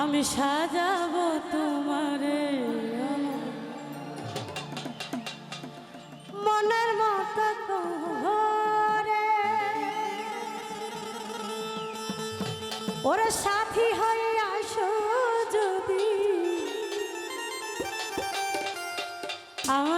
আমি সাজাব তোমারে মনের মতো তোরে ওরা সাথী হয়ে আসো যদি। আমার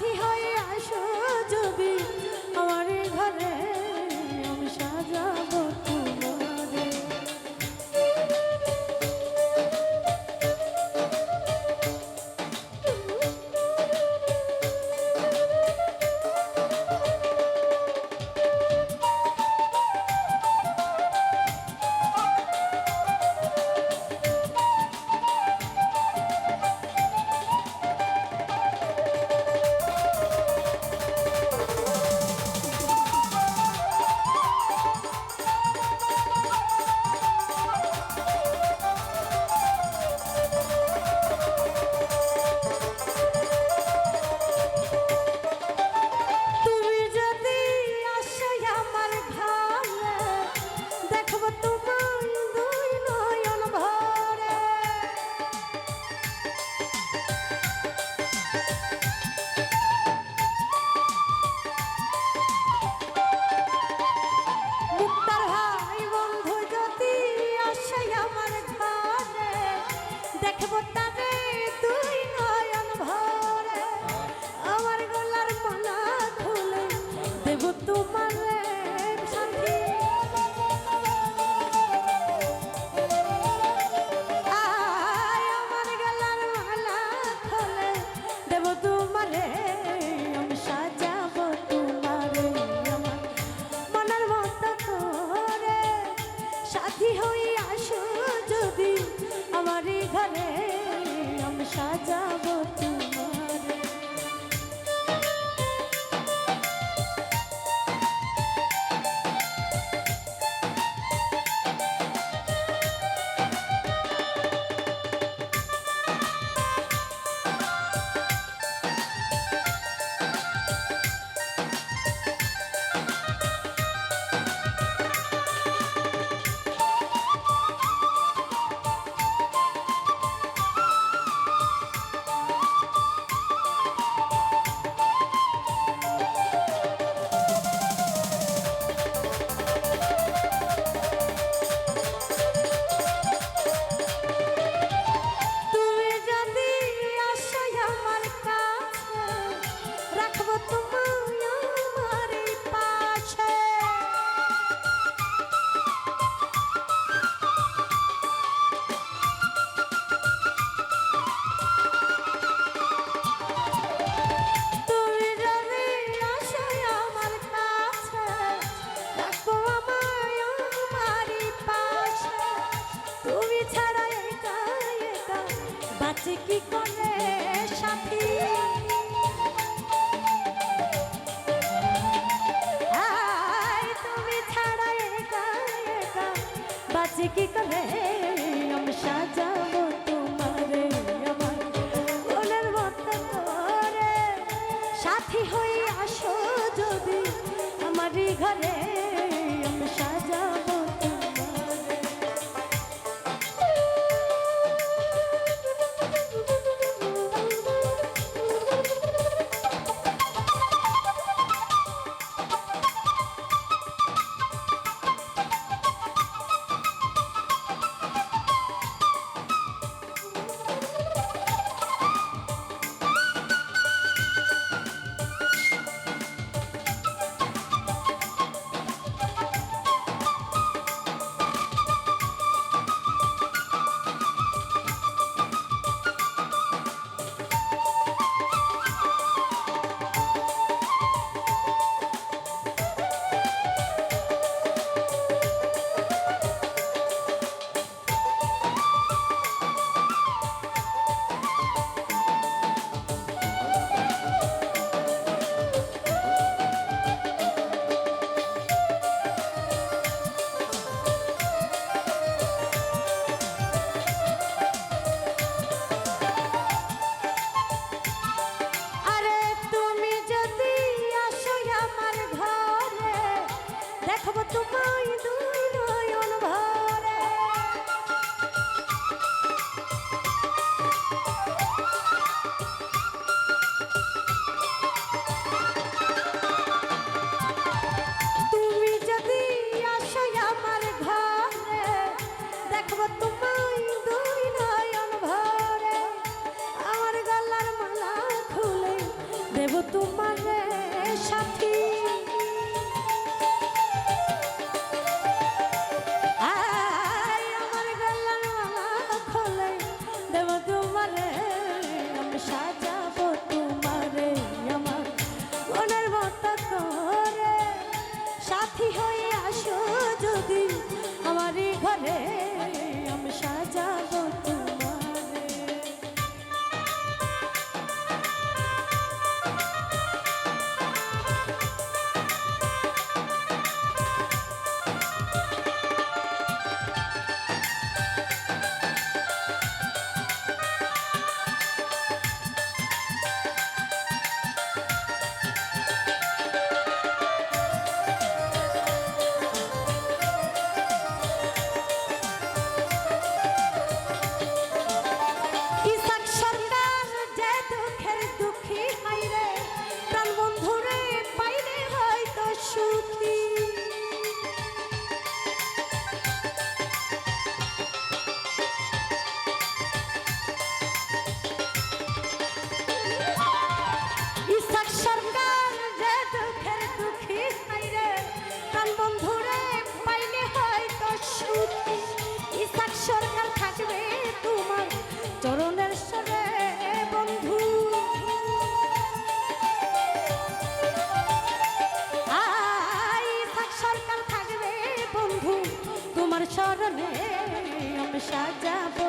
সাথী হয় ঘরে ঘরে আমি সাজাবো। আশিকি করে আমি সাজাবো তোমারে আমার ওনার মতো করে সাথী হই আসো যদি আমারই ঘরে আমি সাজাবো। স্মরণে আমি সাজাবো